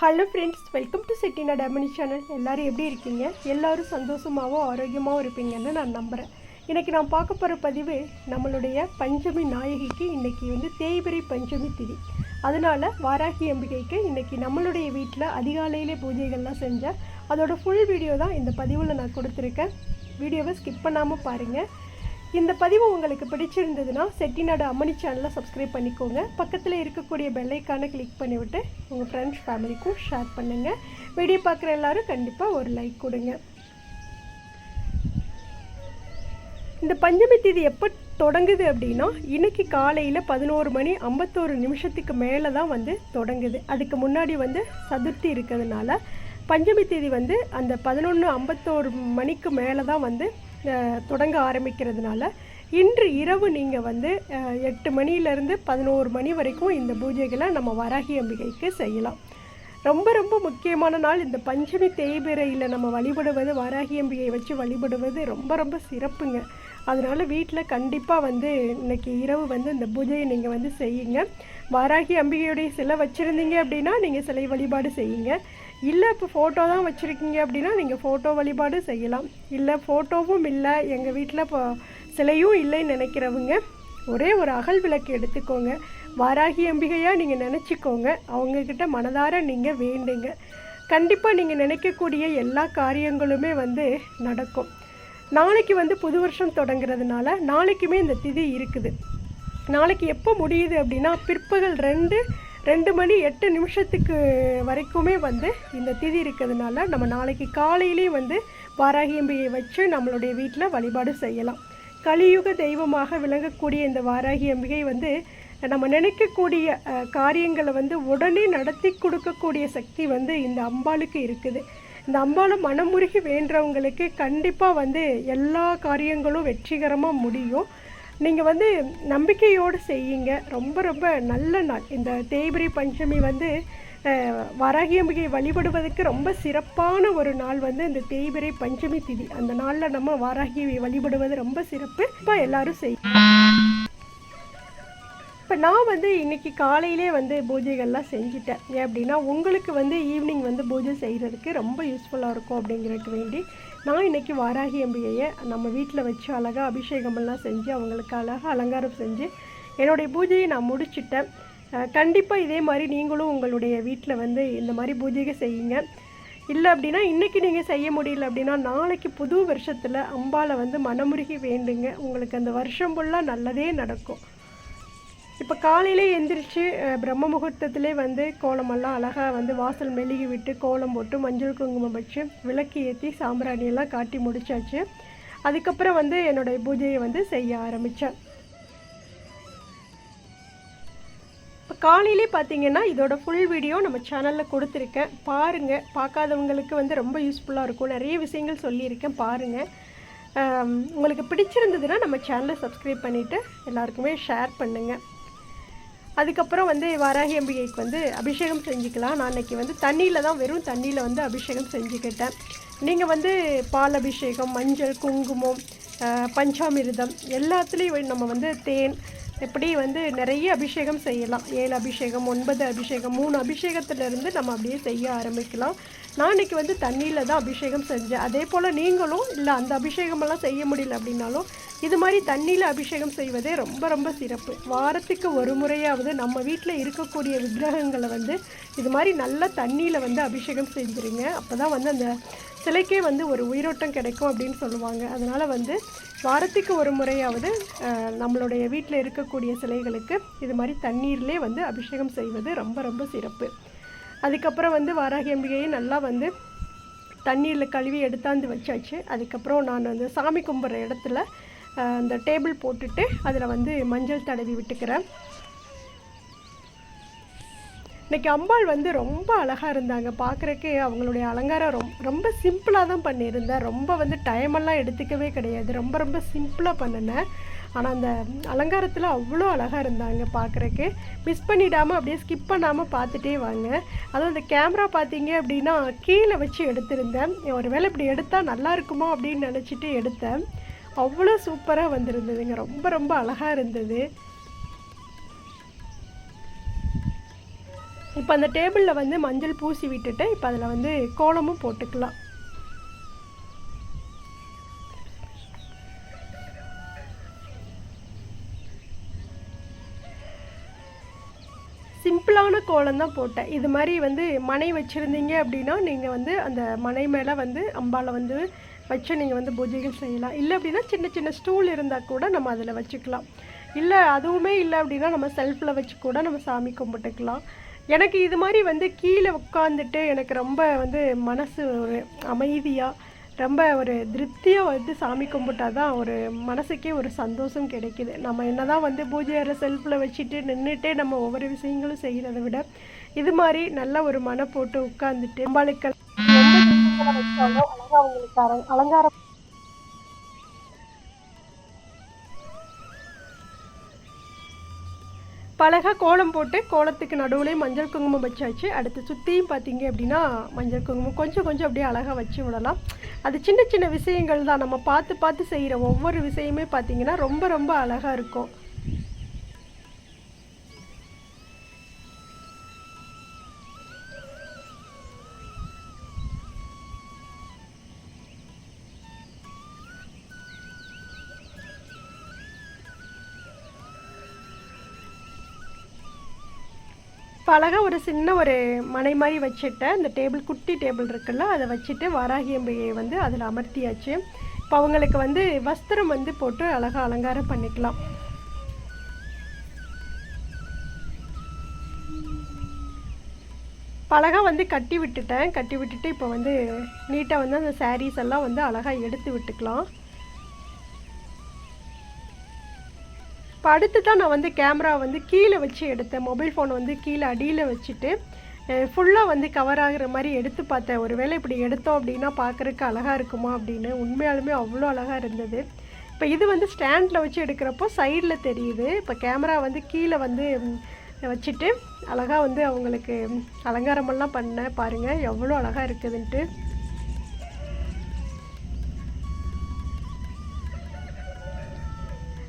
Hello friends welcome to செட்டினா டெமனி channel எல்லோரும் எப்படி இருக்கீங்க? எல்லோரும் சந்தோஷமாகவும் ஆரோக்கியமாகவும் இருப்பீங்கன்னு நான் நம்புகிறேன் இன்றைக்கி நான் பார்க்க போகிற பதிவு நம்மளுடைய பஞ்சமி நாயகிக்கு இன்றைக்கி வந்து தேய்பிரை பஞ்சமி திதி. அதனால் வாராகி அம்பிகைக்கு இன்றைக்கி நம்மளுடைய வீட்டில் அதிகாலையிலே பூஜைகள்லாம் செஞ்சேன். அதோட ஃபுல் வீடியோ தான் இந்த பதிவில் நான் கொடுத்துருக்கேன். வீடியோவை ஸ்கிப் பண்ணாமல் பாருங்கள் இந்த பதிவு உங்களுக்கு பிடிச்சிருந்ததுன்னா செட்டிநாடு அம்மணி சேனலை சப்ஸ்கிரைப் பண்ணிக்கோங்க. பக்கத்தில் இருக்கக்கூடிய பெல்லைக்கானை கிளிக் பண்ணிவிட்டு உங்கள் ஃப்ரெண்ட்ஸ் ஃபேமிலிக்கும் ஷேர் பண்ணுங்கள் வீடியோ பார்க்குற எல்லாரும் கண்டிப்பாக ஒரு லைக் கொடுங்க. இந்த பஞ்சமி தேதி எப்போ தொடங்குது அப்படின்னா இன்றைக்கி காலையில் பதினோரு மணி ஐம்பத்தோரு நிமிஷத்துக்கு மேலே தான் வந்து தொடங்குது. அதுக்கு முன்னாடி வந்து சதுர்த்தி இருக்கிறதுனால பஞ்சமி தேதி வந்து அந்த பதினொன்று ஐம்பத்தோரு மணிக்கு மேலே தான் வந்து தொடங்க ஆரம்பிக்கிறதுனால இன்று இரவு நீங்கள் வந்து எட்டு மணியிலேருந்து பதினோரு மணி வரைக்கும் இந்த பூஜைகளை நம்ம வராகி அம்பிகைக்கு செய்யலாம். ரொம்ப ரொம்ப முக்கியமான நாள் இந்த பஞ்சமி தேய்பிரையில் நம்ம வழிபடுவது வராகி அம்பிகையை வச்சு வழிபடுவது ரொம்ப ரொம்ப சிறப்புங்க. அதனால் வீட்டில் கண்டிப்பாக வந்து இன்னைக்கு இரவு வந்து இந்த பூஜையை நீங்கள் வந்து செய்யுங்க. வாராகி அம்பிகையுடைய சிலை வச்சுருந்தீங்க அப்படின்னா நீங்கள் சிலை வழிபாடு செய்யுங்க. இல்லை இப்போ ஃபோட்டோ தான் வச்சுருக்கீங்க அப்படின்னா நீங்கள் ஃபோட்டோ வழிபாடு செய்யலாம். இல்லை ஃபோட்டோவும் இல்லை. எங்கள் வீட்டில் இப்போ சிலையும் இல்லைன்னு நினைக்கிறவங்க ஒரே ஒரு அகல் விளக்கு எடுத்துக்கோங்க. வாராகி அம்பிகையாக நீங்கள் நினச்சிக்கோங்க. அவங்கக்கிட்ட மனதார நீங்கள் வேண்டுங்க. கண்டிப்பாக நீங்கள் நினைக்கக்கூடிய எல்லா காரியங்களுமே வந்து நடக்கும். நாளைக்கு வந்து புது வருஷம் தொடங்குறதுனால நாளைக்குமே இந்த திதி இருக்குது. நாளைக்கு எப்போ முடியுது அப்படின்னா பிற்பகல் ரெண்டு ரெண்டு மணி எட்டு நிமிஷத்துக்கு வரைக்குமே வந்து இந்த திதி இருக்கிறதுனால நம்ம நாளைக்கு காலையிலேயே வந்து வாராகியம்பியை வச்சு நம்மளுடைய வீட்டில் வழிபாடு செய்யலாம். கலியுக தெய்வமாக விளங்கக்கூடிய இந்த வாராகி அம்பிகை வந்து நம்ம நினைக்கக்கூடிய காரியங்களை வந்து உடனே நடத்தி கொடுக்கக்கூடிய சக்தி வந்து இந்த அம்பாளுக்கு இருக்குது. இந்த அம்பாளை மனமுருகி வேண்டவங்களுக்கு கண்டிப்பாக வந்து எல்லா காரியங்களும் வெற்றிகரமாக முடியும். நீங்கள் வந்து நம்பிக்கையோடு செய்யுங்க. ரொம்ப ரொம்ப நல்ல நாள். இந்த தேய்பிரை பஞ்சமி வந்து வராகியம்பிகை வழிபடுவதற்கு ரொம்ப சிறப்பான ஒரு நாள் வந்து இந்த தேய்பிரை பஞ்சமி திதி. அந்த நாளில் நம்ம வாராகியை வழிபடுவது ரொம்ப சிறப்பு. இப்போ எல்லாரும் செய்யும் இப்போ நான் வந்து இன்னைக்கு காலையிலே வந்து பூஜைகள்லாம் செஞ்சுட்டேன். ஏன் அப்படின்னா உங்களுக்கு வந்து ஈவினிங் வந்து பூஜை செய்கிறதுக்கு ரொம்ப யூஸ்ஃபுல்லாக இருக்கும் அப்படிங்கிறதுக்கு வேண்டி நான் இன்னைக்கு வாராகி அம்பிகையை நம்ம வீட்டில் வச்சு அழகாக அபிஷேகமெல்லாம் செஞ்சு அவங்களுக்கு அழகாக அலங்காரம் செஞ்சு என்னுடைய பூஜையை நான் முடிச்சிட்டேன். கண்டிப்பாக இதே மாதிரி நீங்களும் உங்களுடைய வீட்டில் வந்து இந்த மாதிரி பூஜைகள் செய்யுங்க. இல்லை அப்படின்னா இன்றைக்கி நீங்கள் செய்ய முடியல அப்படின்னா நாளைக்கு புது வருஷத்தில் அம்பாளை வந்து மனமுருகி வேண்டுங்க. உங்களுக்கு அந்த வருஷம் ஃபுல்லாக நல்லதே நடக்கும். இப்போ காலையிலே எந்திரிச்சு பிரம்ம முகூர்த்தத்திலே வந்து கோலமெல்லாம் அழகாக வந்து வாசல் மெழுகி விட்டு கோலம் போட்டு மஞ்சள் குங்குமம் வச்சு விளக்கு ஏற்றி சாம்பிராணியெல்லாம் காட்டி முடிச்சாச்சு. அதுக்கப்புறம் வந்து என்னுடைய பூஜையை வந்து செய்ய ஆரம்பித்தேன் இப்போ காலையிலே பார்த்தீங்கன்னா இதோட ஃபுல் வீடியோ நம்ம சேனலில் கொடுத்துருக்கேன். பாருங்கள் பார்க்காதவங்களுக்கு வந்து ரொம்ப யூஸ்ஃபுல்லாக இருக்கும். நிறைய விஷயங்கள் சொல்லியிருக்கேன் பாருங்கள் உங்களுக்கு பிடிச்சிருந்ததுன்னா நம்ம சேனலை சப்ஸ்கிரைப் பண்ணிவிட்டு எல்லாருக்குமே ஷேர் பண்ணுங்கள் அதுக்கப்புறம் வந்து வாராகி அம்பிகைக்கு வந்து அபிஷேகம் செஞ்சுக்கலாம். நான் அன்னைக்கு வந்து தண்ணியில் தான் வெறும் தண்ணியில் வந்து அபிஷேகம் செஞ்சுக்கிட்டேன். நீங்கள் வந்து பால் அபிஷேகம் மஞ்சள் குங்குமம் பஞ்சாமிர்தம் எல்லாத்துலேயும் நம்ம வந்து தேன் இப்படி வந்து நிறைய அபிஷேகம் செய்யலாம். ஏழு அபிஷேகம் ஒன்பது அபிஷேகம் மூணு அபிஷேகத்திலிருந்து நம்ம அப்படியே செய்ய ஆரம்பிக்கலாம். நான் இன்றைக்கி வந்து தண்ணியில் தான் அபிஷேகம் செஞ்சேன். அதே போல் நீங்களும் இல்லை அந்த அபிஷேகமெல்லாம் செய்ய முடியல அப்படின்னாலும் இது மாதிரி தண்ணியில் அபிஷேகம் செய்வதே ரொம்ப ரொம்ப சிறப்பு. வாரத்துக்கு ஒரு முறையாவது நம்ம வீட்டில் இருக்கக்கூடிய விக்கிரகங்களை வந்து இது மாதிரி நல்ல தண்ணியில் வந்து அபிஷேகம் செஞ்சுருங்க. அப்போ தான் வந்து அந்த சிலைக்கே வந்து ஒரு உயிரோட்டம் கிடைக்கும் அப்படின்னு சொல்லுவாங்க. அதனால் வந்து வாரத்துக்கு ஒரு முறையாவது நம்மளுடைய வீட்டில் இருக்கக்கூடிய சிலைகளுக்கு இது மாதிரி தண்ணீர்லேயே வந்து அபிஷேகம் செய்வது ரொம்ப ரொம்ப சிறப்பு. அதுக்கப்புறம் வந்து வாராகி அம்பிகையை நல்லா வந்து தண்ணீரில் கழுவி எடுத்தாந்து வச்சாச்சு. அதுக்கப்புறம் நான் வந்து சாமி கும்பிட்ற இடத்துல அந்த டேபிள் போட்டுட்டு அதில் வந்து மஞ்சள் தடவி விட்டுக்கிறேன். இன்றைக்கி அம்பாள் வந்து ரொம்ப அழகாக இருந்தாங்க. பார்க்குறக்கே அவங்களுடைய அலங்காரம் ரொம் ரொம்ப சிம்பிளாக தான் பண்ணியிருந்தேன் ரொம்ப வந்து டைமெல்லாம் எடுத்துக்கவே கிடையாது. ரொம்ப ரொம்ப சிம்பிளாக பண்ணினேன் ஆனால் அந்த அலங்காரத்தில் அவ்வளோ அழகாக இருந்தாங்க பார்க்குறக்கு மிஸ் பண்ணிடாமல் அப்படியே ஸ்கிப் பண்ணாமல் பார்த்துட்டே வாங்க. அதுவும் அந்த கேமரா பார்த்தீங்க அப்படின்னா கீழே வச்சு எடுத்திருந்தேன். ஒரு வேளை இப்படி எடுத்தால் நல்லா இருக்குமோ அப்படின்னு நினச்சிட்டு எடுத்தேன். அவ்வளோ சூப்பராக வந்திருந்ததுங்க. ரொம்ப ரொம்ப அழகாக இருந்தது. இப்போ அந்த டேபிளில் வந்து மஞ்சள் பூசி விட்டுட்டு இப்போ அதில் வந்து கோலமும் போட்டுக்கலாம். சிம்பிளான கோலம் தான் போட்டேன். இது மாதிரி வந்து மனை வச்சுருந்தீங்க அப்படின்னா நீங்கள் வந்து அந்த மனை மேலே வந்து அம்பாவில் வந்து வச்சு நீங்கள் வந்து பூஜைகள் செய்யலாம். இல்லை அப்படின்னா சின்ன சின்ன ஸ்டூல் இருந்தால் கூட நம்ம அதில் வச்சுக்கலாம். இல்லை அதுவுமே இல்லை அப்படின்னா நம்ம செல்ஃபில் வச்சு கூட நம்ம சாமி கும்பிட்டுக்கலாம். எனக்கு இது மாதிரி வந்து கீழே உட்காந்துட்டு எனக்கு ரொம்ப வந்து மனசு ஒரு அமைதியாக ரொம்ப ஒரு திருப்தியாக வந்து சாமி கும்பிட்டா தான் ஒரு மனசுக்கே ஒரு சந்தோஷம் கிடைக்குது. நம்ம என்ன தான் வந்து பூஜை அறை செல்ஃபில் வச்சுட்டு நின்றுட்டே நம்ம ஒவ்வொரு விஷயங்களும் செய்கிறத விட இது மாதிரி நல்ல ஒரு மன போட்டு உட்காந்துட்டு அம்பாளுக்கு அவங்களுக்கு அலங்காரம் பழகா கோலம் போட்டு கோலத்துக்கு நடுவுலேயும் மஞ்சள் குங்குமம் வச்சாச்சு. அடுத்து சுற்றியும் பார்த்தீங்க அப்படின்னா மஞ்சள் குங்குமம். கொஞ்சம் கொஞ்சம் அப்படியே அழகாக வச்சு விடலாம். அது சின்ன சின்ன விஷயங்கள் தான். நம்ம பார்த்து பார்த்து செய்கிற ஒவ்வொரு விஷயமே பார்த்தீங்கன்னா ரொம்ப ரொம்ப அழகாக இருக்கும். இப்போ அழகாக ஒரு சின்ன ஒரு மனை மாதிரி வச்சுட்டேன் இந்த டேபிள் குட்டி டேபிள் இருக்குல்ல அதை வச்சுட்டு வாராகி அம்பிகையை வந்து அதில் அமர்த்தியாச்சு. இப்போ அவங்களுக்கு வந்து வஸ்திரம் வந்து போட்டு அழகாக அலங்காரம் பண்ணிக்கலாம். இப்போ அழகாக வந்து கட்டி விட்டுட்டேன். கட்டி விட்டுட்டு இப்போ வந்து நீட்டாக வந்து அந்த சாரீஸ் எல்லாம் வந்து அழகாக எடுத்து விட்டுக்கலாம். இப்போ அடுத்து தான் நான் வந்து கேமரா வந்து கீழே வச்சு எடுத்தேன். மொபைல் ஃபோன் வந்து கீழே அடியில் வச்சுட்டு ஃபுல்லாக வந்து கவர் ஆகிற மாதிரி எடுத்து பார்த்தேன். ஒரு வேளை இப்படி எடுத்தோம் அப்படின்னா பார்க்குறக்கு அழகாக இருக்குமா அப்படின்னு. உண்மையாலுமே அவ்வளோ அழகாக இருந்தது. இப்போ இது வந்து ஸ்டாண்டில் வச்சு எடுக்கிறப்போ சைடில் தெரியுது. இப்போ கேமரா வந்து கீழே வந்து வச்சுட்டு அழகாக வந்து அவங்களுக்கு அலங்காரமெல்லாம் பண்ணேன் பாருங்கள் எவ்வளோ அழகாக இருக்குதுன்ட்டு.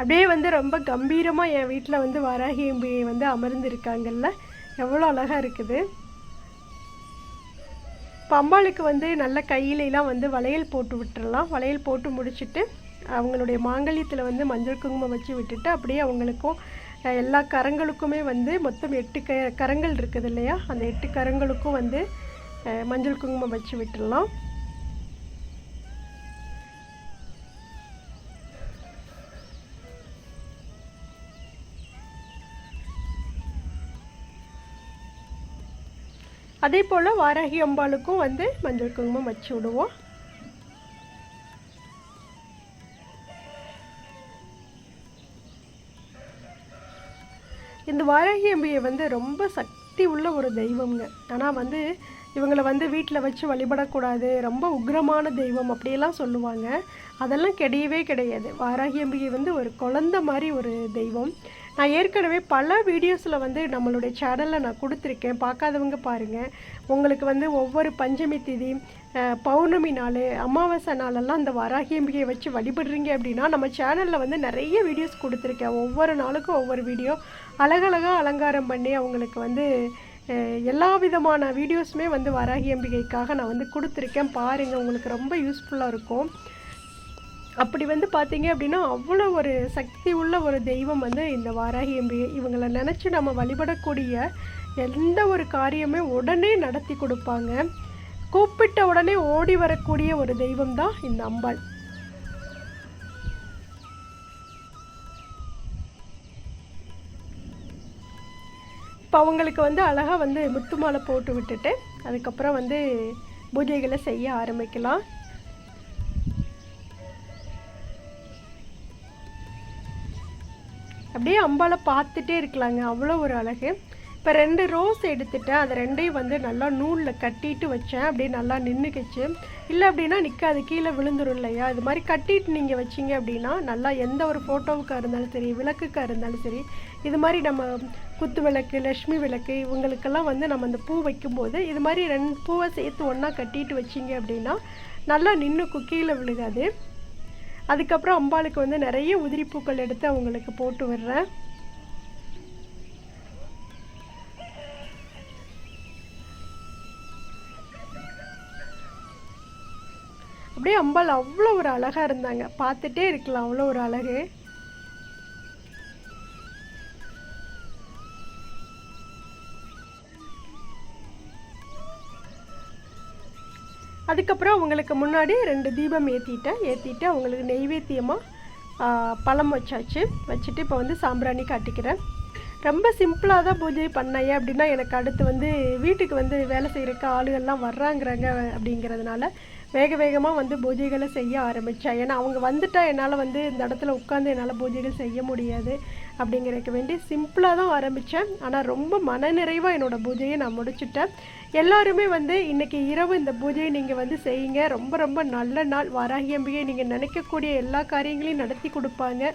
அப்படியே வந்து ரொம்ப கம்பீரமாக என் வீட்டில் வந்து வராகி அம்பி வந்து அமர்ந்திருக்காங்கல்ல? எவ்வளோ அழகாக இருக்குது. இப்போ வந்து நல்ல கையிலெலாம் வந்து வளையல் போட்டு விட்டுறலாம். வளையல் போட்டு முடிச்சுட்டு அவங்களுடைய மாங்கல்யத்தில் வந்து மஞ்சள் குங்குமம் வச்சு விட்டுட்டு அப்படியே அவங்களுக்கும் எல்லா கரங்களுக்குமே வந்து மொத்தம் எட்டு க கரங்கள் இருக்குது இல்லையா? அந்த எட்டு கரங்களுக்கும் வந்து மஞ்சள் குங்குமம் வச்சு விட்டுடலாம் அதே போல் வாராகி அம்பாளுக்கும் வந்து மஞ்சள் குங்குமம் வச்சு விடுவோம். இந்த வாராகி அம்பியை வந்து ரொம்ப சக்தி உள்ள ஒரு தெய்வம்ங்க. ஆனால் வந்து இவங்களை வந்து வீட்டில் வச்சு வழிபடக்கூடாது. ரொம்ப உக்ரமான தெய்வம் அப்படியெல்லாம் சொல்லுவாங்க. அதெல்லாம் கிடையவே கிடையாது. வாராகி அம்பிகை வந்து ஒரு குழந்த மாதிரி ஒரு தெய்வம். நான் ஏற்கனவே பல வீடியோஸில் வந்து நம்மளுடைய சேனலில் நான் கொடுத்துருக்கேன். பார்க்காதவங்க பாருங்கள் உங்களுக்கு வந்து ஒவ்வொரு பஞ்சமி திதி பௌர்ணமி நாள் அமாவாசை நாளெல்லாம் அந்த வராகி அம்பிகையை வச்சு வழிபடுறீங்க அப்படின்னா நம்ம சேனலில் வந்து நிறைய வீடியோஸ் கொடுத்துருக்கேன். ஒவ்வொரு நாளுக்கும் ஒவ்வொரு வீடியோ. அழகழகாக அலங்காரம் பண்ணி அவங்களுக்கு வந்து எல்லா விதமான வீடியோஸுமே வந்து வராகி அம்பிகைக்காக நான் வந்து கொடுத்துருக்கேன். பாருங்கள் உங்களுக்கு ரொம்ப யூஸ்ஃபுல்லாக இருக்கும். அப்படி வந்து பார்த்தீங்க அப்படின்னா அவ்வளோ ஒரு சக்தி உள்ள ஒரு தெய்வம் வந்து இந்த வாராகி அம்பிகை. இவங்களை நினச்சி நம்ம வழிபடக்கூடிய எந்த ஒரு காரியமே உடனே நடத்தி கொடுப்பாங்க. கூப்பிட்ட உடனே ஓடி வரக்கூடிய ஒரு தெய்வம் தான் இந்த அம்பாள். இப்போ அவங்களுக்கு வந்து அழகாக வந்து முத்து மாலை போட்டு விட்டுட்டு அதுக்கப்புறம் வந்து பூஜைகளை செய்ய ஆரம்பிக்கலாம். அப்படியே அம்பாவை பார்த்துட்டே இருக்கலாங்க. அவ்வளோ ஒரு அழகு. இப்போ ரெண்டு ரோஸ் எடுத்துட்டேன் அதை ரெண்டையும் வந்து நல்லா நூலில் கட்டிட்டு வச்சேன். அப்படியே நல்லா நின்றுக்கிச்சு இல்லை அப்படின்னா நிற்காது கீழே விழுந்துடும் இல்லையா? இது மாதிரி கட்டிட்டு நீங்கள் வச்சிங்க அப்படின்னா நல்லா எந்த ஒரு ஃபோட்டோவுக்காக இருந்தாலும் சரி விளக்குக்காக இருந்தாலும் சரி இது மாதிரி நம்ம குத்து விளக்கு லக்ஷ்மி விளக்கு இவங்களுக்கெல்லாம் வந்து நம்ம அந்த பூ வைக்கும்போது இது மாதிரி ரெண்டு பூவை சேர்த்து ஒன்றா கட்டிட்டு வச்சிங்க அப்படின்னா நல்லா நின்று கீழே விழுகாது. அதுக்கப்புறம் அம்பாளுக்கு வந்து நிறைய உதிரிப்பூக்கள் எடுத்து அவங்களுக்கு போட்டு விடுறேன். அப்படியே அம்பாள் அவ்வளோ ஒரு அழகாக இருந்தாங்க. பார்த்துட்டே இருக்கலாம் அவ்வளோ ஒரு அழகு. அதுக்கப்புறம் அவங்களுக்கு முன்னாடி ரெண்டு தீபம் ஏற்றிட்டேன் ஏற்றிட்டு அவங்களுக்கு நெய்வேத்தியமாக பழம் வச்சாச்சு. வச்சுட்டு இப்போ வந்து சாம்பிராணி காட்டிக்கிறேன். ரொம்ப சிம்பிளாக தான் பூஜை பண்ணேன் அப்படின்னா எனக்கு அடுத்து வந்து வீட்டுக்கு வந்து வேலை செய்கிறக்கு ஆளுகள்லாம் வர்றாங்கிறாங்க அப்படிங்கிறதுனால வேக வேகமாக வந்து பூஜைகளை செய்ய ஆரம்பித்தேன் ஏன்னா அவங்க வந்துட்டால் என்னால் வந்து இந்த இடத்துல உட்காந்து என்னால் பூஜைகள் செய்ய முடியாது அப்படிங்கிறதுக்கு வேண்டி சிம்பிளாக தான் ஆரம்பித்தேன் ஆனால் ரொம்ப மனநிறைவாக என்னோடய பூஜையை நான் முடிச்சுட்டேன். எல்லாருமே வந்து இன்றைக்கி இரவு இந்த பூஜையை நீங்கள் வந்து செய்யுங்க. ரொம்ப ரொம்ப நல்ல நாள். வாராகி அம்பிகை நீங்கள் நினைக்கக்கூடிய எல்லா காரியங்களையும் நடத்தி கொடுப்பாங்க.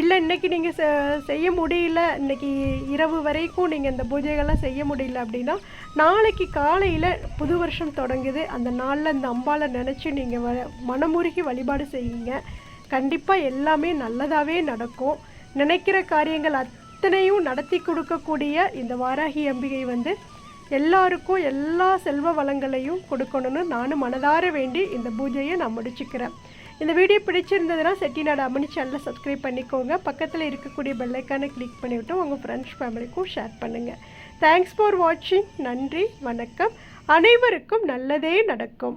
இல்லை இன்றைக்கி நீங்கள் செ செய்ய முடியல. இன்றைக்கி இரவு வரைக்கும் நீங்கள் இந்த பூஜைகள்லாம் செய்ய முடியல அப்படின்னா நாளைக்கு காலையில் புது வருஷம் தொடங்குது. அந்த நாளில் இந்த அம்பாவை நினச்சி நீங்கள் வ மனமுருகி வழிபாடு செய்யுங்க. கண்டிப்பாக எல்லாமே நல்லதாகவே நடக்கும். நினைக்கிற காரியங்கள் அத்தனையும் நடத்தி கொடுக்கக்கூடிய இந்த வாராகி அம்பிகை வந்து எல்லாருக்கும் எல்லா செல்வ வளங்களையும் கொடுக்கணும்னு நானும் மனதார வேண்டி இந்த பூஜையை நான் முடிச்சுக்கிறேன். இந்த வீடியோ பிடிச்சிருந்ததுன்னா செட்டிநாடு அம்மனி சேனலை சப்ஸ்கிரைப் பண்ணிக்கோங்க. பக்கத்தில் இருக்கக்கூடிய பெல்லைக்கானை கிளிக் பண்ணிவிட்டு உங்கள் ஃப்ரெண்ட்ஸ் ஃபேமிலிக்கும் ஷேர் பண்ணுங்கள் தேங்க்ஸ் ஃபார் வாட்சிங் நன்றி வணக்கம். அனைவருக்கும் நல்லதே நடக்கும்.